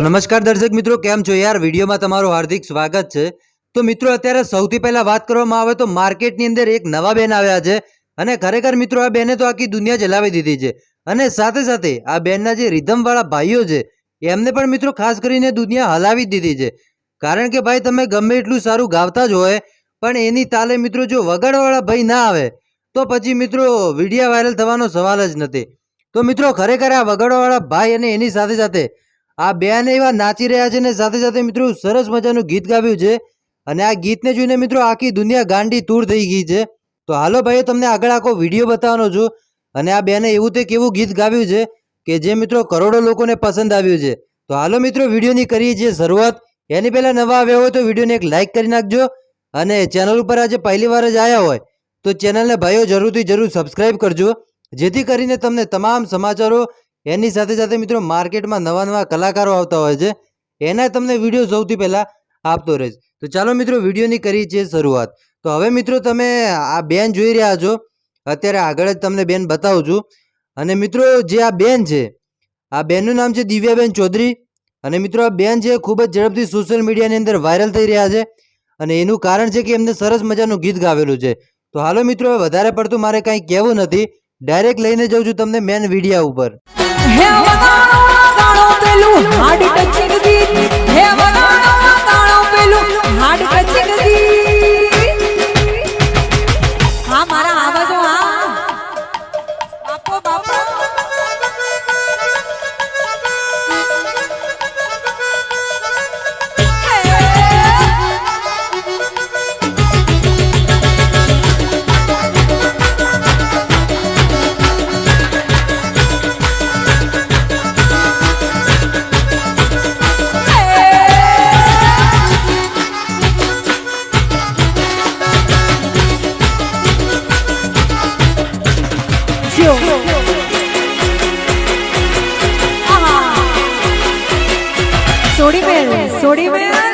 નમસ્કાર દર્શક મિત્રો, કેમ છો યાર? વિડીયોમાં તમારું હાર્દિક સ્વાગત છે. તો મિત્રો, અત્યારે સૌથી પહેલા વાત કરવામાં આવે તો માર્કેટની અંદર એક નવા બેન આવ્યા છે અને ખરેખર મિત્રો, આ બેને તો આખી દુનિયા ચલાવી દીધી છે. અને સાથે સાથે આ બેનના જે રિધમવાળા ભાઈઓ છે, એમને પણ મિત્રો, ખાસ કરીને દુનિયા હલાવી દીધી છે. કારણ કે ભાઈ, તમે ગમે એટલું સારું ગાવતા જ હોય, પણ એની તાલે મિત્રો, જો વગાડવાળા ભાઈ ના આવે, તો પછી મિત્રો, વિડીયા વાયરલ થવાનો સવાલ જ નથી. તો મિત્રો, ખરેખર આ વગાડવાવાળા ભાઈ અને એની સાથે સાથે આ બેન એવા નાચી રહ્યા છે ને સાથે સાથે મિત્રો સરસ મજાનું ગીત ગાવ્યું છે. અને આ ગીતને જોઈને મિત્રો આખી દુનિયા ગાંડી તૂર થઈ ગઈ છે. તો હાલો ભાઈઓ, તમને આગળ આખો વીડિયો બતાવવાનો છું. અને આ બેને એવું તે કેવું ગીત ગાવ્યું છે કે જે મિત્રો કરોડો લોકોને પસંદ આવ્યું છે. તો હાલો મિત્રો વિડીયોની કરીએ છીએ શરૂઆત. એની પહેલાં નવા આવ્યા હોય તો વિડીયોને એક લાઇક કરી નાખજો. અને ચેનલ ઉપર આજે પહેલી વાર જ આવ્યા હોય તો ચેનલને ભાઈઓ જરૂરથી જરૂર સબસ્ક્રાઈબ કરજો. જેથી કરીને તમને તમામ સમાચારો એની સાથે સાથે મિત્રો માર્કેટમાં નવા નવા કલાકારો આવતા હોય છે. એના તમને વીડિયો સૌથી પહેલાં આપતો રહીશ. તો ચાલો મિત્રો વિડીયોની કરી છે શરૂઆત. તો હવે મિત્રો તમે આ બેન જોઈ રહ્યા છો. અત્યારે આગળ જ તમને બેન બતાવું છું. અને મિત્રો જે આ બેન છે, આ બેનનું નામ છે દિવ્યાબેન ચૌધરી. અને મિત્રો આ બેન છે ખૂબ જ ઝડપથી સોશિયલ મીડિયાની અંદર વાયરલ થઈ રહ્યા છે. અને એનું કારણ છે કે એમને સરસ મજાનું ગીત ગાવેલું છે. તો હાલો મિત્રો વધારે પડતું મારે કાંઈ કહેવું નથી. ડાયરેક્ટ લઈને જાઉં છું તમને મેન વિડીયા ઉપર. હે વગાડો વગાડો પેલું હાડ ટચિંગ ગીત આહા સોડી મેલ સોડી મેલ